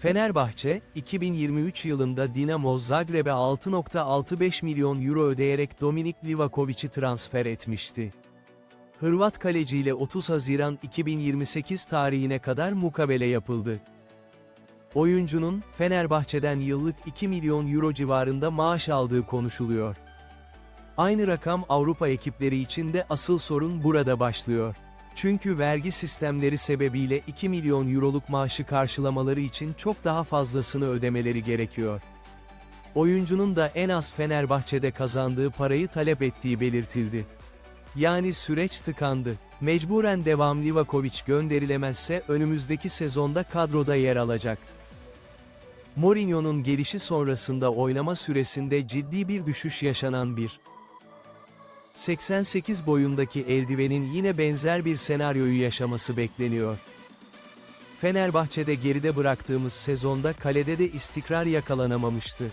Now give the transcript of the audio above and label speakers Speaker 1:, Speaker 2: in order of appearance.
Speaker 1: Fenerbahçe, 2023 yılında Dinamo Zagreb'e 6.65 milyon euro ödeyerek Dominik Livakovic'i transfer etmişti. Hırvat kaleciyle 30 Haziran 2028 tarihine kadar mukabele yapıldı. Oyuncunun, Fenerbahçe'den yıllık 2 milyon euro civarında maaş aldığı konuşuluyor. Aynı rakam Avrupa ekipleri için de asıl sorun burada başlıyor. Çünkü vergi sistemleri sebebiyle 2 milyon euroluk maaşı karşılamaları için çok daha fazlasını ödemeleri gerekiyor. Oyuncunun da en az Fenerbahçe'de kazandığı parayı talep ettiği belirtildi. Yani süreç tıkandı. Mecburen devam Livakovic gönderilemezse önümüzdeki sezonda kadroda yer alacak. Mourinho'nun gelişi sonrasında oynama süresinde ciddi bir düşüş yaşanan bir 88 boyundaki eldivenin yine benzer bir senaryoyu yaşaması bekleniyor. Fenerbahçe'de geride bıraktığımız sezonda kalede de istikrar yakalanamamıştı.